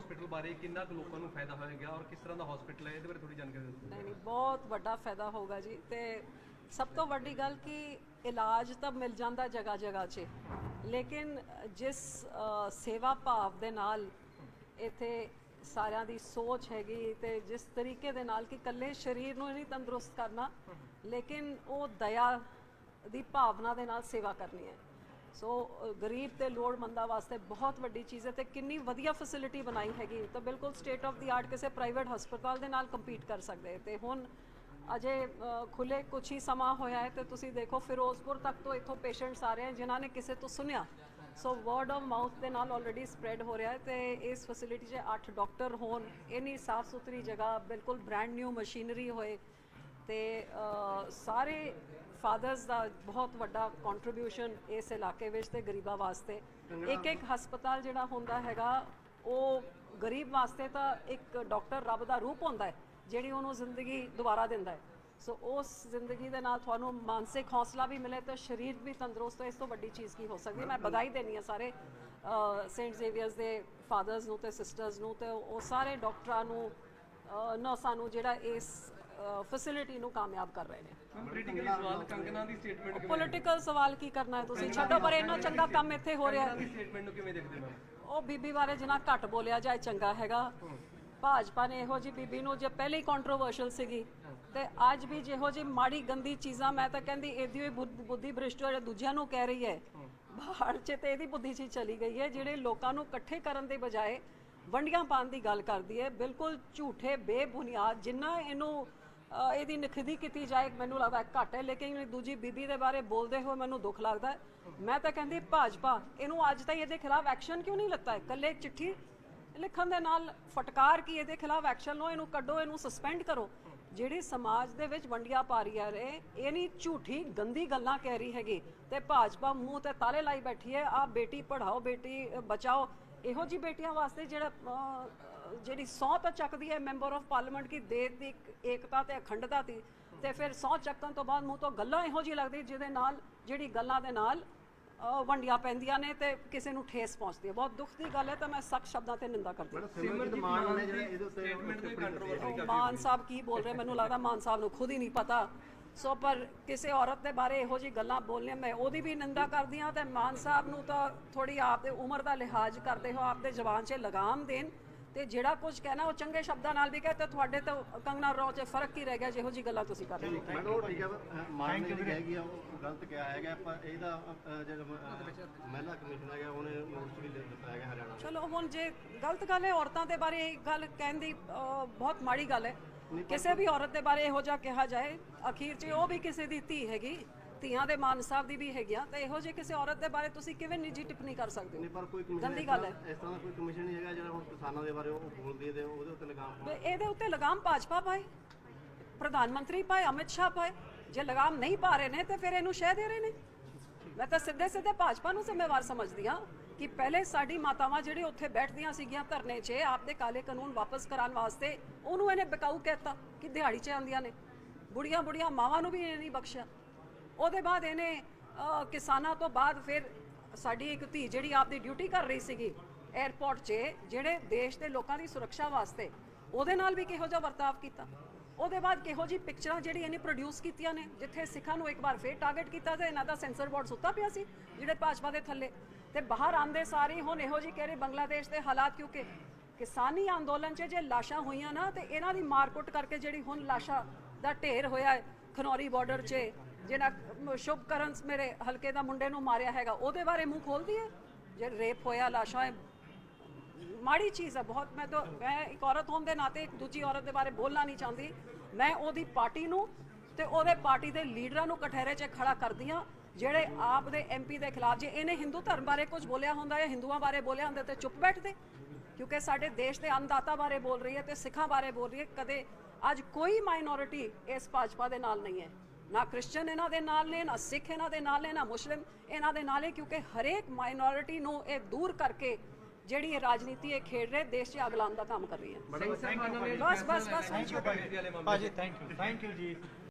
Hospital ਬਾਰੇ ਕਿੰਨਾ ਕੁ ਲੋਕਾਂ ਨੂੰ ਫਾਇਦਾ ਹੋਏਗਾ ਔਰ ਕਿਸ ਤਰ੍ਹਾਂ ਦਾ ਹਸਪੀਟਲ ਹੈ? ਇਹਦੇ ਬਾਰੇ ਥੋੜੀ ਜਾਣਕਾਰੀ ਦਿਓ। ਨਹੀਂ ਨਹੀਂ, ਬਹੁਤ ਵੱਡਾ ਫਾਇਦਾ ਹੋਗਾ ਜੀ। ਤੇ ਸਭ ਤੋਂ ਵੱਡੀ ਗੱਲ ਕਿ ਇਲਾਜ ਤਾਂ ਮਿਲ ਜਾਂਦਾ ਜਗ੍ਹਾ ਜਗ੍ਹਾ 'ਚ। ਲੇਕਿਨ ਜਿਸ ਸੇਵਾ ਭਾਵ ਦੇ ਨਾਲ ਇੱਥੇ ਸਾਰਿਆਂ ਦੀ ਸੋਚ ਹੈਗੀ ਤੇ ਜਿਸ ਤਰੀਕੇ ਦੇ ਨਾਲ ਕਿ ਇਕੱਲੇ ਸਰੀਰ ਨੂੰ ਨਹੀਂ ਤੰਦਰੁਸਤ ਕਰਨਾ, ਲੇਕਿਨ ਉਹ ਦਇਆ ਦੀ ਭਾਵਨਾ ਦੇ ਨਾਲ ਸੇਵਾ ਕਰਨੀ ਹੈ। ਸੋ ਗਰੀਬ ਤੇ ਲੋੜਮੰਦਾਂ ਵਾਸਤੇ ਬਹੁਤ ਵੱਡੀ ਚੀਜ਼ ਹੈ ਤੇ ਕਿੰਨੀ ਵਧੀਆ ਫੈਸਿਲਿਟੀ ਬਣਾਈ ਹੈਗੀ। ਤਾਂ ਬਿਲਕੁਲ ਸਟੇਟ ਆਫ ਦੀ ਆਰਟ ਕਿਸੇ ਪ੍ਰਾਈਵੇਟ ਹਸਪਤਾਲ ਦੇ ਨਾਲ ਕੰਪੀਟ ਕਰ ਸਕਦੇ। ਤੇ ਹੁਣ ਅਜੇ ਅ, ਖੁੱਲੇ ਕੁਝ ਹੀ ਸਮਾਂ ਹੋਇਆ ਹੈ ਤੇ ਤੁਸੀਂ ਦੇਖੋ ਫਿਰੋਜ਼ਪੁਰ ਤੱਕ ਤੋਂ ਇੱਥੋਂ ਪੇਸ਼ੈਂਟਸ ਆ ਰਹੇ ਹਨ ਜਿਨ੍ਹਾਂ ਨੇ ਕਿਸੇ ਤੋਂ ਸੁਣਿਆ। ਸੋ ਵਰਡ ਆਫ ਮਾਊਥ ਦੇ ਨਾਲ ਆਲਰੇਡੀ ਸਪਰੈਡ ਹੋ ਰਿਹਾ ਹੈ ਤੇ ਇਸ ਫੈਸਿਲਿਟੀ 'ਚ 8 ਡਾਕਟਰ ਹੋਣ। ਇੰਨੀ ਸਾਫ਼ ਸੁਥਰੀ ਜਗ੍ਹਾ ਬਿਲਕੁਲ ਬ੍ਰੈਂਡ ਨਿਊ ਮਸ਼ੀਨਰੀ ਹੋਏ। ਤੇ ਸਾਰੇ ਫਾਦਰਸ ਦਾ ਬਹੁਤ ਵੱਡਾ ਕੰਟਰੀਬਿਊਸ਼ਨ ਇਸ ਇਲਾਕੇ ਵਿੱਚ ਤੇ ਗਰੀਬਾਂ ਵਾਸਤੇ। ਇੱਕ ਇੱਕ ਹਸਪਤਾਲ ਜਿਹੜਾ ਹੁੰਦਾ ਹੈਗਾ ਉਹ ਗਰੀਬ ਵਾਸਤੇ ਤਾਂ ਇੱਕ ਡਾਕਟਰ ਰੱਬ ਦਾ ਰੂਪ ਹੁੰਦਾ ਹੈ ਜਿਹੜੀ ਉਹਨੂੰ ਜ਼ਿੰਦਗੀ ਦੁਬਾਰਾ ਦਿੰਦਾ ਹੈ। ਸੋ ਉਸ ਜ਼ਿੰਦਗੀ ਦੇ ਨਾਲ ਤੁਹਾਨੂੰ ਮਾਨਸਿਕ ਹੌਸਲਾ ਵੀ ਮਿਲੇ ਤੇ ਸਰੀਰ ਵੀ ਤੰਦਰੁਸਤ ਹੋ ਇਸ ਤੋਂ ਵੱਡੀ ਚੀਜ਼ ਕੀ ਹੋ ਸਕਦੀ ਮੈਂ ਵਧਾਈ ਦੇਣੀ ਆ ਸਾਰੇ ਸੇਂਟ ਜ਼ੇਵੀਅਰਸ ਦੇ ਫਾਦਰਸ ਨੂੰ ਤੇ ਸਿਸਟਰਸ ਨੂੰ ਤੇ ਉਹ ਸਾਰੇ ਡਾਕਟਰਾਂ ਨੂੰ ਨਰਸਾਂ ਨੂੰ ਜਿਹੜਾ ਇਸ ਫੈਸਿਲਿਟੀ ਨੂੰ ਕਾਮਯਾਬ ਕਰ ਰਹੇ ਨੇ। ਪੋਲੀਟੀਕਲ ਸਵਾਲ ਕੰਗਨਾ ਦੀ ਸਟੇਟਮੈਂਟ ਪੋਲਿਟੀਕਲ ਸਵਾਲ ਕੀ ਕਰਨਾ ਹੈ ਤੁਸੀਂ? ਛੱਡੋ ਪਰ ਇੰਨਾ ਚੰਗਾ ਕੰਮ ਇੱਥੇ ਹੋ ਰਿਹਾ ਹੈ। ਦੀ ਸਟੇਟਮੈਂਟ ਨੂੰ ਕਿਵੇਂ ਦੇਖਦੇ ਮੈਮ ਉਹ ਬੀਬੀ ਬਾਰੇ ਜਿੰਨਾ ਘੱਟ ਬੋਲਿਆ ਜਾਏ ਚੰਗਾ ਹੈਗਾ। ਭਾਜਪਾ ਨੇ ਇਹੋ ਜੀ ਬੀਬੀ ਨੂੰ ਜੇ ਪਹਿਲੇ ਹੀ ਕੰਟਰੋਵਰਸ਼ਲ ਸੀਗੀ ਤੇ ਅੱਜ ਵੀ ਜਿਹੋ ਜੀ ਮਾੜੀ ਗੰਦੀ ਚੀਜ਼ਾਂ ਮੈਂ ਤਾਂ ਕਹਿੰਦੀ ਇਹਦੀ ਹੋਈ ਬੁੱਧ- ਬੁੱਧੀ ਭ੍ਰਿਸ਼ਟ ਜਿਹੜੇ ਦੂਜਿਆਂ ਨੂੰ ਕਹਿ ਰਹੀ ਹੈ। ਬਾਹਰ ਚ ਤੇ ਇਹਦੀ ਬੁੱਧੀ ਚ ਹੀ ਚਲੀ ਗਈ ਹੈ ਜਿਹੜੇ ਲੋਕਾਂ ਨੂੰ ਇਕੱਠੇ ਕਰਨ ਦੇ ਬਜਾਏ ਵੰਡੀਆਂ ਪਾਉਣ ਦੀ ਗੱਲ ਕਰਦੀ ਹੈ। ਬਿਲਕੁਲ ਝੂਠੇ ਬੇਬੁਨਿਆਦ ਜਿੰਨਾ ਇਹਨੂੰ ਇਹਦੀ ਨਖਦੀ ਕੀਤੀ ਜਾਏ, ਮੈਨੂੰ ਲੱਗਦਾ ਘੱਟ ਹੈ, ਲੇਕਿਨ ਦੂਜੀ ਬੀਬੀ ਦੇ ਬਾਰੇ ਬੋਲਦੇ ਹੋਏ ਮੈਨੂੰ ਦੁੱਖ ਲੱਗਦਾ ਮੈਂ ਤਾਂ ਕਹਿੰਦੀ ਭਾਜਪਾ, ਇਹਨੂੰ ਅੱਜ ਤਾਈਂ ਇਹਦੇ ਖਿਲਾਫ ਐਕਸ਼ਨ ਕਿਉਂ ਨਹੀਂ ਲੱਤਾ ਇਕੱਲੇ ਚਿੱਠੀ ਲਿਖਣ ਦੇ ਨਾਲ ਫਟਕਾਰ ਕੀ ਇਹਦੇ ਖਿਲਾਫ ਐਕਸ਼ਨ ਲਓ, ਇਹਨੂੰ ਕੱਢੋ, ਇਹਨੂੰ ਸਸਪੈਂਡ ਕਰੋ। ਜਿਹੜੀ ਸਮਾਜ ਦੇ ਵਿੱਚ ਵੰਡੀਆਂ ਪਾ ਰਹੀ ਹੈ ਰੇ ਇਹ ਨਹੀਂ ਝੂਠੀ, ਗੰਦੀ ਗੱਲਾਂ ਕਹਿ ਰਹੀ ਹੈਗੀ। ਤੇ ਭਾਜਪਾ ਮੂੰਹ ਤੇ ਤਾਲੇ ਲਾਈ ਬੈਠੀ ਹੈ ਆ ਬੇਟੀ ਪੜਾਓ ਬੇਟੀ ਬਚਾਓ, ਇਹੋ ਜੀ ਬੇਟੀਆਂ ਵਾਸਤੇ ਜਿਹੜਾ ਜਿਹੜੀ ਸਹੁੰ ਤਾਂ ਚੱਕਦੀ ਹੈ ਮੈਂਬਰ ਆਫ ਪਾਰਲੀਮੈਂਟ ਕੀ ਦੇਸ਼ ਦੀ ਇੱਕ ਏਕਤਾ ਤੇ ਅਖੰਡਤਾ ਦੀ ਤੇ ਫਿਰ ਸਹੁੰ ਚੱਕਣ ਤੋਂ ਬਾਅਦ ਮੂੰਹ ਤੋਂ ਗੱਲਾਂ ਇਹੋ ਜੀ ਲੱਗਦੀ ਜਿਹਦੇ ਨਾਲ ਜਿਹੜੀ ਗੱਲਾਂ ਦੇ ਨਾਲ ਵੰਡੀਆਂ ਪੈਂਦੀਆਂ ਨੇ ਤੇ ਕਿਸੇ ਨੂੰ ਠੇਸ ਪਹੁੰਚਦੀ ਹੈ। ਬਹੁਤ ਦੁੱਖ ਦੀ ਗੱਲ ਹੈ ਤਾਂ ਮੈਂ ਸਖਤ ਸ਼ਬਦਾਂ ਤੇ ਨਿੰਦਾ ਕਰਦੀ ਹਾਂ। ਸਿਮਰਜੀਤ ਮਾਨ ਨੇ ਜਿਹੜਾ ਇਹਦੇ ਉੱਤੇ ਸਟੇਟਮੈਂਟ ਕੋਈ ਕੰਟਰੋਵਰਸੀ ਉਹ ਮਾਨ ਸਾਹਿਬ ਕੀ ਬੋਲ ਰਹੇ? ਮੈਨੂੰ ਲੱਗਦਾ ਮਾਨ ਸਾਹਿਬ ਨੂੰ ਖੁਦ ਹੀ ਨਹੀਂ ਪਤਾ। ਸੋ ਪਰ ਕਿਸੇ ਔਰਤ ਦੇ ਬਾਰੇ ਇਹੋ ਜੀ ਗੱਲਾਂ ਬੋਲਣੀਆਂ ਮੈਂ ਉਹਦੀ ਵੀ ਨਿੰਦਾ ਕਰਦੀ ਹਾਂ ਤੇ ਮਾਨ ਸਾਹਿਬ ਨੂੰ ਤਾਂ ਥੋੜੀ ਆਪ ਦੇ ਉਮਰ ਦਾ ਲਿਹਾਜ਼ ਕਰਦੇ ਹੋ ਆਪ ਦੇ ਜ਼ਬਾਨ 'ਚ ਲਗਾਮ ਦੇਣ। ਤੇ ਜਿਹੜਾ ਕੁਝ ਕਹਿਣਾ ਉਹ ਚੰਗੇ ਸ਼ਬਦਾਂ ਨਾਲ ਵੀ ਕਹੇ ਤੇ ਤੁਹਾਡੇ ਤੋਂ ਕੰਗਨਾ ਰੌ 'ਚ ਫ਼ਰਕ ਕੀ ਰਹਿ ਗਿਆ ਜਿਹੋ ਜੀ ਗੱਲਾਂ ਤੁਸੀਂ ਕਰ ਰਹੇ ਹੋ? ਮੈਨੂੰ ਉਹ ਠੀਕ ਹੈ ਮਾਨ ਨੇ ਜਿਹੜੀ ਹੈਗੀ ਆ ਉਹ ਗਲਤ ਕਿਹਾ ਹੈਗਾ ਪਰ ਇਹਦਾ ਜਿਹੜਾ ਮਹਿਲਾ ਕਮਿਸ਼ਨ ਹੈਗਾ ਉਹਨੇ ਨੋਟਿਸ ਵੀ ਦੇ ਦਿੱਤਾ ਹੈਗਾ ਹਰਿਆਣਾ ਚਲੋ ਹੁਣ ਜੇ ਗਲਤ ਗੱਲ ਹੈ ਔਰਤਾਂ ਦੇ ਬਾਰੇ ਇਹ ਗੱਲ ਕਹਿਣ ਦੀ ਅਹ, ਬਹੁਤ ਮਾੜੀ ਗੱਲ ਹੈ। ਕਿਸੇ ਵੀ ਔਰਤ ਦੇ ਬਾਰੇ ਇਹੋ ਜਿਹਾ ਕਿਹਾ ਜਾਏ ਅਖੀਰ 'ਚ ਉਹ ਵੀ ਕਿਸੇ ਦੀ ਧੀ ਹੈਗੀ। ਧੀਆਂ ਦੇ ਮਾਨ ਸਾਹਿਬ ਦੀ ਵੀ ਹੈਗੀਆਂ ਤਾਂ ਇਹੋ ਜਿਹੇ ਕਿਸੇ ਔਰਤ ਦੇ ਬਾਰੇ ਤੁਸੀਂ ਕਿਵੇਂ ਨਿੱਜੀ ਟਿੱਪਣੀ ਕਰ ਸਕਦੇ ਨਹੀਂ ਹੋ ਪਰ ਕੋਈ ਕਮਿਸ਼ਨ ਗੰਦੀ ਗੱਲ ਹੈ। ਇਸ ਤਰ੍ਹਾਂ ਦਾ ਕੋਈ ਕਮਿਸ਼ਨ ਨਹੀਂ ਹੈਗਾ ਜਿਹੜਾ ਹੁਣ ਕਿਸਾਨਾਂ ਦੇ ਬਾਰੇ ਉਹ ਬੋਲਦੀ ਹੈ ਤੇ ਉਹਦੇ ਉੱਤੇ ਲਗਾਮ ਵੀ ਇਹਦੇ ਉੱਤੇ ਲਗਾਮ ਭਾਜਪਾ ਪਾਏ ਪ੍ਰਧਾਨ ਮੰਤਰੀ ਪਾਏ ਅਮਿਤ ਸ਼ਾਹ ਪਾਏ। ਜੇ ਲਗਾਮ ਨਹੀਂ ਪਾ ਰਹੇ ਨੇ ਤੇ ਫਿਰ ਇਹਨੂੰ ਸ਼ਹਿ ਦੇ ਰਹੇ ਨੇ। ਮੈਂ ਤਾਂ ਸਿੱਧੇ ਸਿੱਧੇ ਭਾਜਪਾ ਨੂੰ ਜ਼ਿੰਮੇਵਾਰ ਸਮਝਦੀ ਹਾਂ ਕਿ ਪਹਿਲੇ ਸਾਡੀ ਮਾਤਾਵਾਂ ਜਿਹੜੇ ਉੱਥੇ ਬੈਠਦੀਆਂ ਸੀਗੀਆਂ ਧਰਨੇ 'ਚ ਆਪਦੇ ਕਾਲੇ ਕਾਨੂੰਨ ਵਾਪਸ ਕਰਾਉਣ ਵਾਸਤੇ ਉਹਨੂੰ ਇਹਨੇ ਬਿਕਾਊ ਕਹਿਤਾ ਕਿ ਦਿਹਾੜੀ 'ਚ ਆਉਂਦੀਆਂ ਨੇ। ਬੁੜੀਆਂ ਬੁੜੀਆਂ ਮਾਵਾਂ ਨੂੰ ਵੀ ਇਹਨੇ ਨਹੀਂ ਬਖਸ਼ਿਆ। ਉਹਦੇ ਬਾਅਦ ਇਹਨੇ ਕਿਸਾਨਾਂ ਤੋਂ ਬਾਅਦ ਫਿਰ ਸਾਡੀ ਇੱਕ ਧੀ ਜਿਹੜੀ ਆਪਦੀ ਡਿਊਟੀ ਕਰ ਰਹੀ ਸੀਗੀ 에ਅਰਪੋਰਟ 'ਚ, ਜਿਹੜੇ ਦੇਸ਼ ਦੇ ਲੋਕਾਂ ਦੀ ਸੁਰੱਖਿਆ ਵਾਸਤੇ, ਉਹਦੇ ਨਾਲ ਵੀ ਕਿਹੋ ਜਿਹਾ ਵਰਤਾਵ ਕੀਤਾ। ਉਹਦੇ ਬਾਅਦ ਕਿਹੋ ਜੀ ਪਿਕਚਰਾਂ ਜਿਹੜੀ ਇਹਨੇ ਪ੍ਰੋਡਿਊਸ ਕੀਤੀਆਂ ਨੇ, ਜਿੱਥੇ ਸਿੱਖਾਂ ਨੂੰ ਇੱਕ ਵਾਰ ਫੇਰ ਟਾਰਗੇਟ ਕੀਤਾ ਤੇ ਇਹਨਾਂ ਦਾ ਸੈਂਸਰ ਬੋਰਡ ਸੁੱਤਾ ਪਿਆ ਸੀ, ਜਿਹੜੇ ਭਾਜਪਾ ਦੇ ਥੱਲੇ। ਤੇ ਬਾਹਰ ਆਂਦੇ ਸਾਰੇ ਹੁਣ ਇਹੋ ਜੀ ਕਹਿ ਰਹੇ ਬੰਗਲਾਦੇਸ਼ ਦੇ ਹਾਲਾਤ, ਕਿਉਂਕਿ ਕਿਸਾਨੀ ਅੰਦੋਲਨ 'ਚ ਜੇ ਲਾਸ਼ਾਂ ਹੋਈਆਂ ਨਾ, ਤੇ ਇਹਨਾਂ ਦੀ ਮਾਰਕੁੱਟ ਕਰਕੇ ਜਿਹੜੀ ਹੁਣ ਲਾਸ਼ਾਂ ਦਾ ਢੇਰ ਹੋਇਆ ਹੈ ਖਨੌਰੀ ਬਾਰਡਰ 'ਚ ਜਿਹੜਾ ਮ- ਸ਼ੁਭਕਰਨ ਮੇਰੇ ਹਲਕੇ ਦਾ ਮੁੰਡੇ ਨੂੰ ਮਾਰਿਆ ਹੈਗਾ ਉਹਦੇ ਬਾਰੇ ਮੂੰਹ ਖੋਲਦੀ ਹੈ ਜੇ ਰੇਪ ਹੋਇਆ ਲਾਸ਼ਾਂ ਹੈ, ਮਾੜੀ ਚੀਜ਼ ਹੈ ਬਹੁਤ ਮੈਂ ਤਾਂ ਮੈਂ ਇੱਕ ਔਰਤ ਹੋਣ ਦੇ ਨਾਤੇ ਇੱਕ ਦੂਜੀ ਔਰਤ ਦੇ ਬਾਰੇ ਬੋਲਣਾ ਨਹੀਂ ਚਾਹੁੰਦੀ। ਮੈਂ ਉਹਦੀ ਪਾਰਟੀ ਨੂੰ ਤੇ ਉਹਦੇ ਪਾਰਟੀ ਦੇ ਲੀਡਰਾਂ ਨੂੰ ਕਠਹਿਰੇ 'ਚ ਖੜਾ ਕਰਦੀ ਹਾਂ ਜਿਹੜੇ ਆਪ ਦੇ ਐਮਪੀ ਦੇ ਖਿਲਾਫ ਜੇ ਇਹਨੇ ਹਿੰਦੂ ਧਰਮ ਬਾਰੇ ਕੁਝ ਬੋਲਿਆ ਹੁੰਦਾ ਜਾਂ ਹਿੰਦੂਆਂ ਬਾਰੇ ਬੋਲਿਆ ਹੁੰਦਾ ਤੇ ਚੁੱਪ ਬੈਠਦੇ? ਕਿਉਂਕਿ ਸਾਡੇ ਦੇਸ਼ ਦੇ ਅੰਨਦਾਤਾ ਬਾਰੇ ਬੋਲ ਰਹੀ ਹੈ ਤੇ ਸਿੱਖਾਂ ਬਾਰੇ ਬੋਲ ਰਹੀ ਹੈ ਕਦੇ ਅੱਜ ਕੋਈ ਮਾਈਨੋਰਿਟੀ ਇਸ ਭਾਜਪਾ ਦੇ ਨਾਲ ਨਹੀਂ ਹੈ ਨਾ ਕ੍ਰਿਸਚੀਅਨ ਇਹਨਾਂ ਦੇ ਨਾਲ ਨੇ ਨਾ ਸਿੱਖ ਇਹਨਾਂ ਦੇ ਨਾਲ ਨੇ ਨਾ ਮੁਸਲਿਮ ਇਹਨਾਂ ਦੇ ਨਾਲ ਹੈ ਕਿਉਂਕਿ ਹਰੇਕ ਮਾਈਨੋਰਿਟੀ ਨੂੰ ਇਹ ਦੂਰ ਕਰਕੇ ਜਿਹੜੀ ਇਹ ਰਾਜਨੀਤੀ ਇਹ ਖੇਡ ਰਹੇ ਦੇਸ਼ 'ਚ ਅੱਗ ਲਾਉਣ ਦਾ ਕੰਮ ਕਰ ਰਹੀ ਹੈ। ਬਸ ਬਸ ਬਸ ਭਾਜੀ ਥੈਂਕ ਯੂ ਥੈਂਕ ਯੂ ਜੀ।